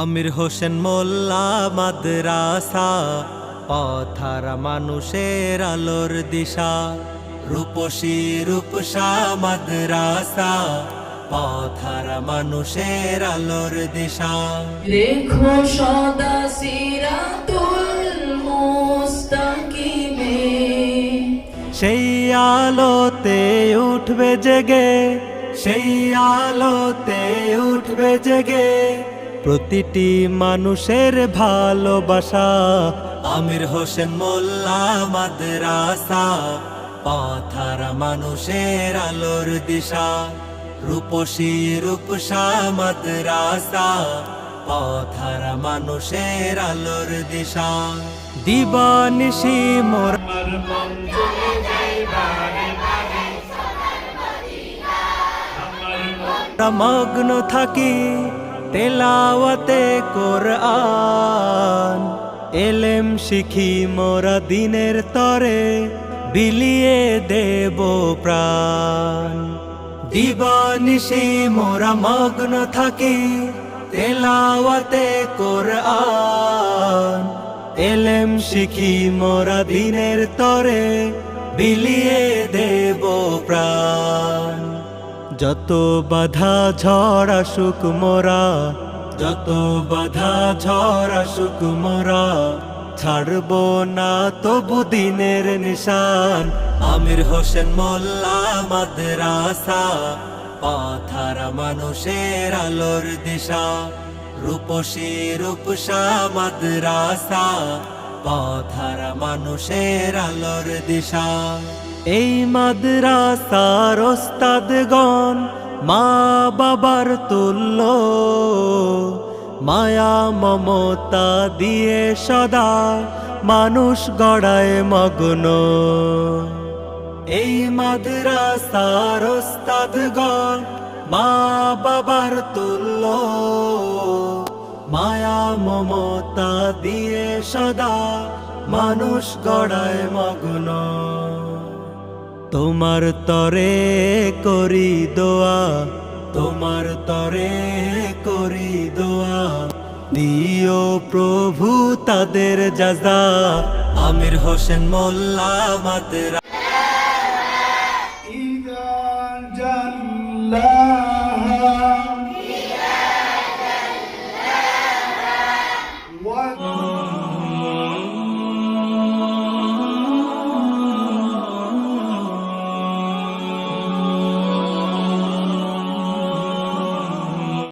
আমির হোসেন মোল্লা মাদ্রাসা পথার মানুষের আলোর দিশা। রূপসী রূপসা মাদ্রাসা পথার মানুষের আলোর দিশা। রেখো সদা সিরাতুল মুস্তাকিমে। সেই আলোতে উঠবে জেগে সেই আলোতে উঠবে জেগে। প্রতিটি মানুষের ভালোবাসা। আমির হোসেন মোল্লা মাদ্রাসা পথার মানুষের আলোর দিশা। রূপসী রূপসা মাদ্রাসা পথার মানুষের আলোর দিশা। দিবানিশি মোর মগ্ন থাকি। তেলাওয়াতে কোরআন। এলেম শিখি মোরা দিনের তরে, বিলিয়ে দেব প্রাণ। দিবানিশি মোরা মগ্ন থাকি, তেলাওয়াতে কোরআন। এলেম শিখি মোরা দিনের তরে, বিলিয়ে দেব প্রাণ। যত বাধা ঝড় আসুক মোরা, যত বাধা ঝড় আসুক মোরা, ছাড়বো না তবু দিনের নিশান। আমির হোসেন মোল্লা মাদ্রাসা, পাথার মানুষের আলোর দিশা। রূপসী রূপসা মাদ্রাসা, পথার মানুষের আলোর দিশা। এই মাদ্রাসার ওস্তাদগণ মা বাবার তুল্য। মায়া মমতা দিয়ে সদা মানুষ গড়ায় মগ্ন। এই মাদ্রাসার ওস্তাদগণ মা বাবার তুল্য। মায়া মমতা দিয়ে সদা মানুষ গড়ায় মগ্ন। তোমার তরে করি দোয়া তোমার তরে করি দোয়া। দিও প্রভু তাদের যাজা। আমির হোসেন মোল্লা মাতরা।